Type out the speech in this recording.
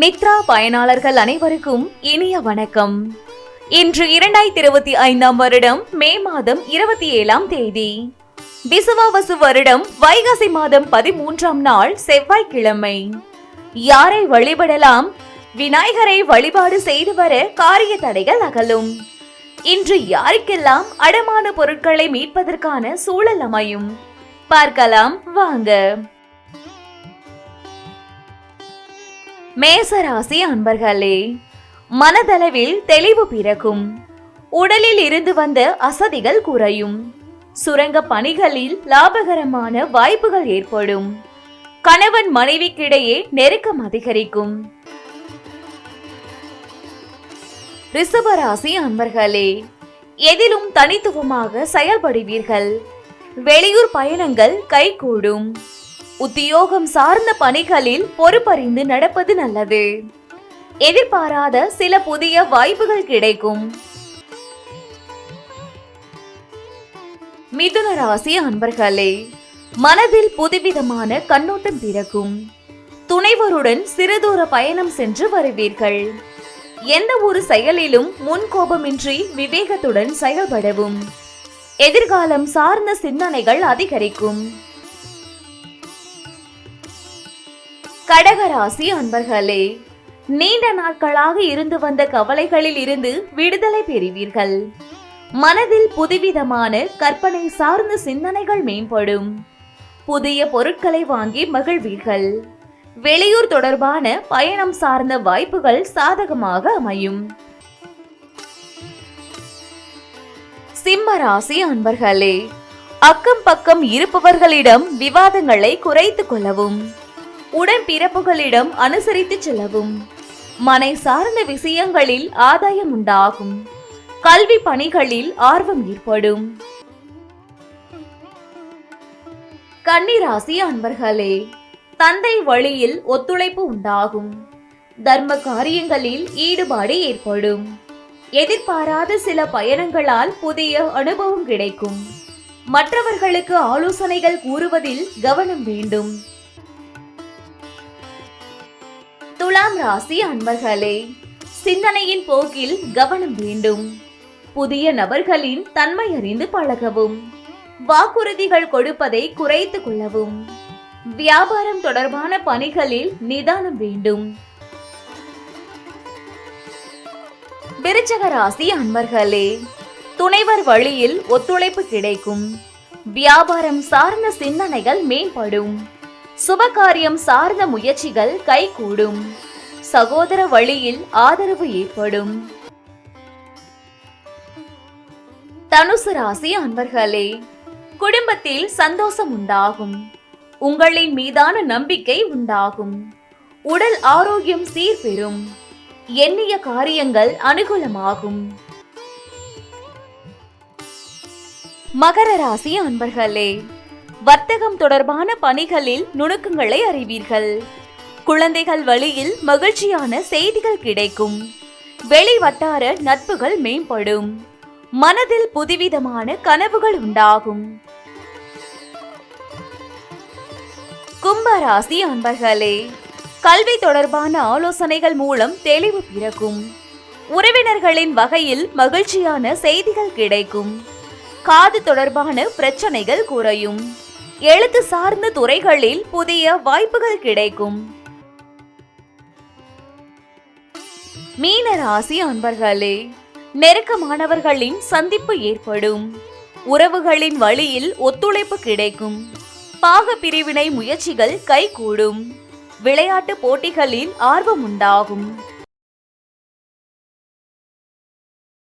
நித்ரா பயனாளர்கள் அனைவருக்கும் இனிய வணக்கம். இன்று இரண்டாயிரத்தி இருபத்தி ஐந்தாம் வருடம் மே மாதம் இருபத்தி ஏழாம் தேதி. விசுவாவசு வருடம் வைகாசி மாதம் பதிமூன்றாம் நாள் செவ்வாய்க்கிழமை. யாரை வழிபடலாம்? விநாயகரை வழிபாடு செய்து வர காரிய தடைகள் அகலும். இன்று யாருக்கெல்லாம் அடமான பொருட்களை மீட்பதற்கான சூழல் அமையும்? பார்க்கலாம் வாங்க. மேசராசி அன்பர்களே மனதளவில் தெளிவு பிறக்கும். உடலில் இருந்து வந்த அசதிகள் குறையும். சுரங்க பணிகளில் லாபகரமான வாய்ப்புகள் ஏற்படும். கணவன் மனைவிக்கிடையே நெருக்கம் அதிகரிக்கும். ரிஷபராசி அன்பர்களே எதிலும் தனித்துவமாக செயல்படுவீர்கள். வெளியூர் பயணங்கள் கைகூடும். உத்தியோகம் சார்ந்த பணிகளில் பொறுப்பறிந்து நடப்பது நல்லது. எதிர்பாராத சில புதிய வாய்ப்புகள் கிடைக்கும். மிதுன ராசி அன்பர்களே மனதில் புதுவிதமான கண்ணோட்டம் பிறக்கும். துணைவருடன் சிறுதூர பயணம் சென்று வருவீர்கள். எந்த ஒரு செயலிலும் முன்கோபமின்றி விவேகத்துடன் செயல்படவும். எதிர்காலம் சார்ந்த சிந்தனைகள் அதிகரிக்கும். கடகராசி அன்பர்களே நீண்ட நாட்களாக இருந்து வந்த கவலைகளில் இருந்து விடுதலை பெறுவீர்கள். மனதில் புதுவிதமான கற்பனை சார்ந்த சிந்தனைகள் மேம்படும். புதிய பொருட்களை வாங்கி மகிழ்வீர்கள். வெளியூர் தொடர்பான பயணம் சார்ந்த வாய்ப்புகள் சாதகமாக அமையும். சிம்ம ராசி அன்பர்களே அக்கம் பக்கம் இருப்பவர்களிடம் விவாதங்களை குறைத்துக் கொள்ளவும். உடன்பிறப்புகளிடம் அனுசரித்து செல்லவும். மனை சார்ந்த விஷயங்களில் ஆதாயம் உண்டாகும். கல்வி பணிகளில் ஆர்வம் ஏற்படும். கன்னிராசி அன்பர்களே தந்தை வழியில் ஒத்துழைப்பு உண்டாகும். தர்ம காரியங்களில் ஈடுபாடு ஏற்படும். எதிர்பாராத சில பயணங்களால் புதிய அனுபவம் கிடைக்கும். மற்றவர்களுக்கு ஆலோசனைகள் கூறுவதில் கவனம் வேண்டும். துலாம் ராசி அன்பர்களே சிந்தனையின் போக்கில் கவனம் வேண்டும். புதிய நபர்களின் தன்மை அறிந்து பழகவும். வாக்குறுதிகள் கொடுப்பதை குறைத்துக் கொள்ளவும். வியாபாரம் தொடர்பான பணிகளில் நிதானம் வேண்டும். விருச்சக ராசி அன்பர்களே துணைவர் வழியில் ஒத்துழைப்பு கிடைக்கும். வியாபாரம் சார்ந்த சிந்தனைகள் மேம்படும். சுபகாரியம் சார்ந்த முயற்சிகள் கைகூடும். சகோதர வழியில் ஆதரவு ஏற்படும். தனுசு ராசி அன்பர்களே குடும்பத்தில் சந்தோஷம் உண்டாகும். உங்களின் மீதான நம்பிக்கை உண்டாகும். உடல் ஆரோக்கியம் சீர்பெறும். எண்ணிய காரியங்கள் அனுகூலமாகும். மகர ராசி அன்பர்களே வர்த்தகம் தொடர்பான பணிகளில் நுணுக்கங்களை அறிவீர்கள். குழந்தைகள் வழியில் மகிழ்ச்சியான செய்திகள் கிடைக்கும். வெளி வட்டார நட்புகள் மேம்படும். மனதில் புதுவிதமான கனவுகள் உண்டாகும். கும்பராசி அன்பர்களே கல்வி தொடர்பான ஆலோசனைகள் மூலம் தெளிவு பிறக்கும். உறவினர்களின் வகையில் மகிழ்ச்சியான செய்திகள் கிடைக்கும். காது தொடர்பான பிரச்சனைகள் குறையும். எழுத்து சார்ந்த துறைகளில் புதிய வாய்ப்புகள் கிடைக்கும். மீன ராசி அன்பர்களே நெருக்கமானவர்களின் சந்திப்பு ஏற்படும். உறவுகளின் வழியில் ஒத்துழைப்பு கிடைக்கும். பாக பிரிவினை முயற்சிகள் கைகூடும். விளையாட்டு போட்டிகளில் ஆர்வம் உண்டாகும்.